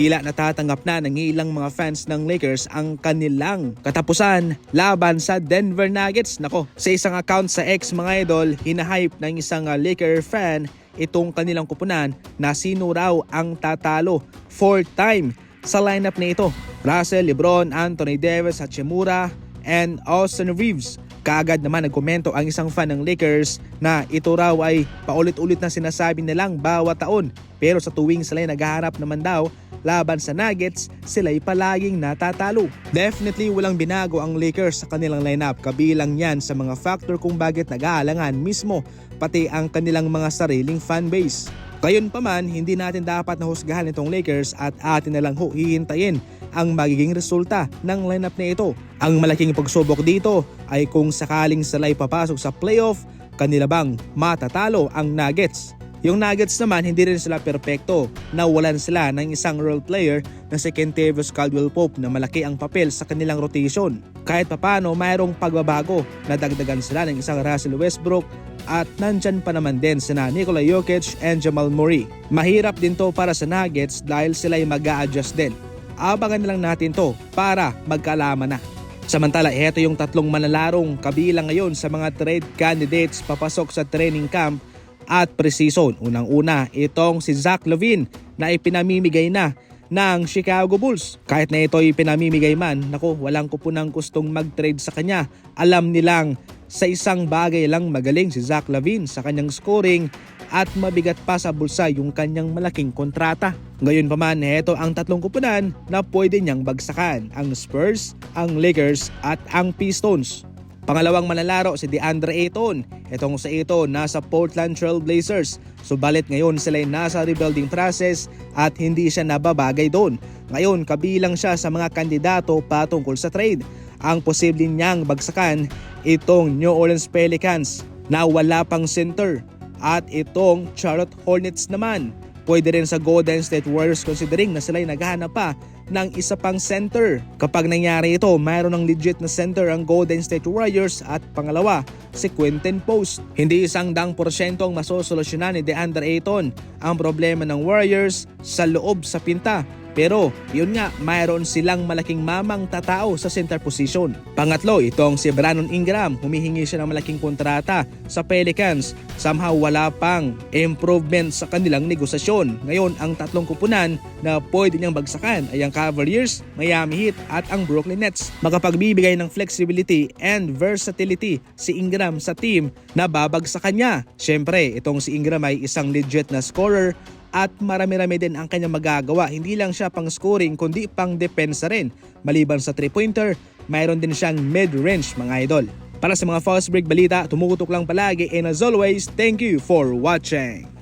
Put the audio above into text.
Tila natatanggap na ng ilang mga fans ng Lakers ang kanilang katapusan laban sa Denver Nuggets. Nako, sa isang account sa X mga idol, hinahype ng isang uh, Laker fan itong kanilang kupunan na sino raw ang tatalo fourth time sa lineup na ito. Russell, Lebron, Anthony Davis, Hachimura, and Austin Reeves. Kaagad naman nagkomento ang isang fan ng Lakers na ito raw ay paulit-ulit na sinasabi nilang bawat taon. Pero sa tuwing sila naghaharap naman daw laban sa Nuggets, sila'y palaging natatalo. Definitely walang binago ang Lakers sa kanilang lineup kabilang yan sa mga factor kung bakit nag-aalangan mismo pati ang kanilang mga sariling fanbase. Gayon pa man, hindi natin dapat nahusgahan itong Lakers at atin na lang ho hihintayin ang magiging resulta ng lineup na ito. Ang malaking pagsubok dito ay kung sakaling sila'y papasok sa playoff, kanila bang matatalo ang Nuggets. Yung Nuggets naman hindi rin sila perpekto. Nawalan sila ng isang role player na si Kentavious Caldwell Pope na malaki ang papel sa kanilang rotation. Kahit papano mayroong pagbabago na dagdagan sila ng isang Russell Westbrook at nandyan pa naman din sina Nikola Jokic and Jamal Murray. Mahirap din to para sa Nuggets dahil sila'y mag adjust din. Abangan na lang natin to para magkalaman na. Samantala, ito yung tatlong manalarong kabilang ngayon sa mga trade candidates papasok sa training camp at preseason. Unang-una, itong si Zach Levine na ipinamimigay na ng Chicago Bulls. Kahit na ito ipinamimigay man, nako, walang kupunang gustong mag-trade sa kanya. Alam nilang sa isang bagay lang magaling si Zach Lavine sa kanyang scoring at mabigat pa sa bulsa yung kanyang malaking kontrata. Ngayon pa man, ito ang tatlong kupunan na pwede niyang bagsakan. Ang Spurs, ang Lakers at ang Pistons. Pangalawang manlalaro si DeAndre Ayton. Itong sa ito nasa Portland Trail Blazers. Subalit ngayon sila ay nasa rebuilding process at hindi siya nababagay doon. Ngayon kabilang siya sa mga kandidato patungkol sa trade. Ang posible niyang bagsakan itong New Orleans Pelicans na wala pang center at itong Charlotte Hornets naman. Pwede rin sa Golden State Warriors considering na sila'y naghahanap pa ng isa pang center. Kapag nangyari ito, mayroon ng legit na center ang Golden State Warriors at pangalawa, si Quentin Post. Hindi isang dang porsyento ang masosolusyonan ni DeAndre Ayton ang problema ng Warriors sa loob sa pinta pero yun nga, mayroon silang malaking mamang tatao sa center position. Pangatlo, itong si Brandon Ingram. Humihingi siya ng malaking kontrata sa Pelicans. Somehow wala pang improvement sa kanilang negosasyon. Ngayon, ang tatlong kupunan na pwede niyang bagsakan ay ang Cavaliers, Miami Heat at ang Brooklyn Nets. Makapagbibigay ng flexibility and versatility si Ingram sa team na babagsakan niya. Siyempre, itong si Ingram ay isang legit na scorer at marami-rami din ang kanyang magagawa. Hindi lang siya pang scoring kundi pang depensa rin. Maliban sa 3-pointer, mayroon din siyang mid-range mga idol. Para sa mga fast break balita, tumutok lang palagi and as always, thank you for watching.